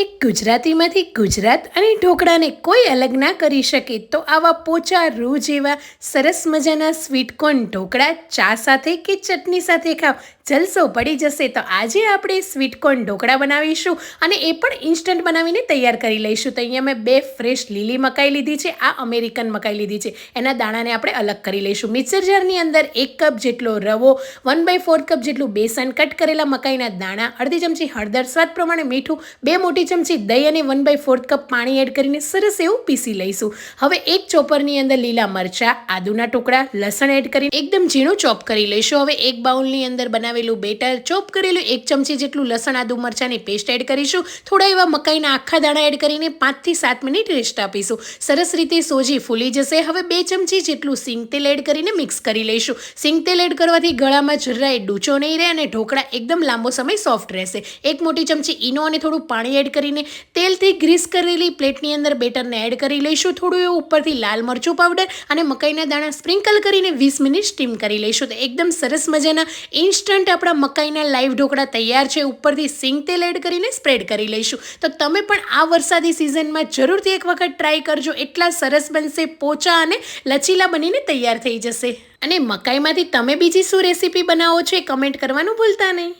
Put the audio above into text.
એક ગુજરાતીમાંથી ગુજરાત અને ઢોકળાને કોઈ અલગ ના કરી શકે તો આવા પોચા રૂ જેવા સરસ મજાના સ્વીટકોર્ન ઢોકળા ચા સાથે કે ચટણી સાથે ખાવ, જલસો પડી જશે તો આજે આપણે સ્વીટકોર્ન ઢોકળા બનાવીશું અને એ પણ ઇન્સ્ટન્ટ બનાવીને તૈયાર કરી લઈશું. તો અહીંયા મેં બે ફ્રેશ લીલી મકાઈ લીધી છે, આ અમેરિકન મકાઈ લીધી છે. એના દાણાને આપણે અલગ કરી લઈશું. મિક્સર જારની અંદર એક કપ જેટલો રવો વન બાય ફોર કપ જેટલું બેસન કટ કરેલા મકાઈના દાણા, અડધી ચમચી હળદર, સ્વાદ પ્રમાણે મીઠું, બે ચમચી દહીં અને વન બાય ફોર્થ કપ પાણી એડ કરીને સરસ એવું પીસી લઈશું. હવે એક ચોપરની અંદર લીલા મરચાં, આદુના ટુકડા, લસણ એડ કરીને એકદમ ઝીણું ચોપ કરી લઈશું. હવે એક બાઉલની અંદર બનાવેલું બેટર ચોપ કરેલું, એક ચમચી જેટલું લસણ, આદુ મરચાંની પેસ્ટ એડ કરીશું. થોડા એવા મકાઈના આખા દાણા એડ કરીને પાંચથી સાત મિનિટ રેસ્ટ આપીશું. સરસ રીતે સોજી ફૂલી જશે. હવે બે ચમચી જેટલું સિંગ તેલ એડ કરીને મિક્સ કરી લઈશું. સિંગ તેલ એડ કરવાથી ગળામાં જરાય ડૂચો નહીં રહે અને ઢોકળા એકદમ લાંબો સમય સોફ્ટ રહેશે. એક મોટી ચમચી ઈનો અને થોડું પાણી એડ કરીને તેલથી ગ્રીસ કરેલી પ્લેટની અંદર બેટરને એડ કરી લઈશું. થોડું એવું ઉપરથી લાલ મરચું પાવડર અને મકાઈના દાણા સ્પ્રિંકલ કરીને વીસ મિનિટ સ્ટીમ કરી લઈશું. તો એકદમ સરસ મજાના ઇન્સ્ટન્ટ આપણા મકાઈના લાઈવ ઢોકળા તૈયાર છે. ઉપરથી સિંગ તેલ એડ કરીને સ્પ્રેડ કરી લઈશું. તો તમે પણ આ વરસાદી સિઝનમાં જરૂરથી એક વખત ટ્રાય કરજો. એટલા સરસ બનશે પોચા અને લચીલા બનીને તૈયાર થઈ જશે. અને મકાઈમાંથી તમે બીજી શું રેસીપી બનાવો છો એ કમેન્ટ કરવાનું ભૂલતા નહીં.